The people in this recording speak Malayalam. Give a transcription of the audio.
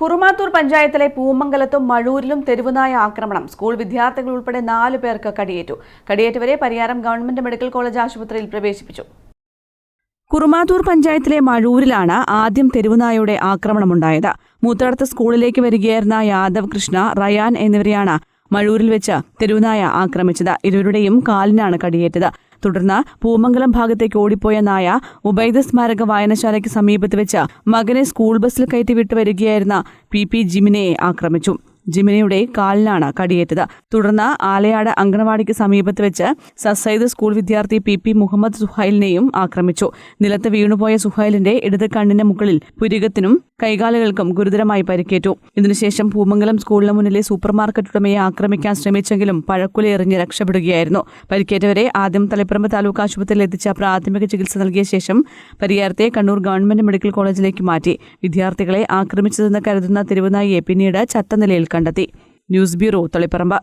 കുറുമാത്തൂർ പഞ്ചായത്തിലെ പൂമംഗലത്തും മഴൂരിലും തെരുവുനായ ആക്രമണം. സ്കൂൾ വിദ്യാർത്ഥികൾ ഉൾപ്പെടെ നാലു പേർക്ക് കടിയേറ്റു. കടിയേറ്റവരെ പരിയാരം ഗവൺമെന്റ് മെഡിക്കൽ കോളേജ് ആശുപത്രിയിൽ പ്രവേശിപ്പിച്ചു. കുറുമാത്തൂർ പഞ്ചായത്തിലെ മഴൂരിലാണ് ആദ്യം തെരുവുനായയുടെ ആക്രമണമുണ്ടായത്. മൂത്തടത്ത് സ്കൂളിലേക്ക് വരികയായിരുന്ന യാദവ് കൃഷ്ണ റയാൻ എന്നിവരെയാണ് മഴൂരിൽ വെച്ച് തെരുവുനായ ആക്രമിച്ചത്. ഇരുവരുടെയും കാലിനാണ് കടിയേറ്റത്. തുടർന്ന് പൂമംഗലം ഭാഗത്തേക്ക് ഓടിപ്പോയ നായ ഉബൈദ സ്മാരക വായനശാലയ്ക്ക് സമീപത്ത് വെച്ച് മകനെ സ്കൂൾ ബസ്സിൽ കയറ്റി വിട്ടു വരികയായിരുന്ന പി പി ജിമിനെ ആക്രമിച്ചു. ജിമിനയുടെ കാലിനാണ് കടിയേറ്റത്. തുടർന്ന് ആലയാട് അങ്കണവാടിക്ക് സമീപത്ത് വെച്ച് സസൈദ് സ്കൂൾ വിദ്യാർത്ഥി പി പി മുഹമ്മദ് സുഹൈലിനെയും ആക്രമിച്ചു. നിലത്ത് വീണുപോയ സുഹൈലിന്റെ ഇടത് കണ്ണിന്റെ മുകളിൽ പുരികത്തിനും കൈകാലുകൾക്കും ഗുരുതരമായി പരിക്കേറ്റു. ഇതിനുശേഷം ഭൂമംഗലം സ്കൂളിന് മുന്നിലെ സൂപ്പർ മാർക്കറ്റ് ഉടമയെ ആക്രമിക്കാൻ ശ്രമിച്ചെങ്കിലും പഴക്കുല എറിഞ്ഞ് രക്ഷപ്പെടുകയായിരുന്നു. പരിക്കേറ്റവരെ ആദ്യം തലപ്പറമ്പ് താലൂക്ക് ആശുപത്രിയിൽ എത്തിച്ച പ്രാഥമിക ചികിത്സ നൽകിയ ശേഷം പരിയാരത്തെ കണ്ണൂർ ഗവൺമെന്റ് മെഡിക്കൽ കോളേജിലേക്ക് മാറ്റി. വിദ്യാർത്ഥികളെ ആക്രമിച്ചതെന്ന് കരുതുന്ന തിരുവനായിയെ പിന്നീട് ചത്ത നിലയിൽ കണ്ടെത്തി. News bureau Taliparamba.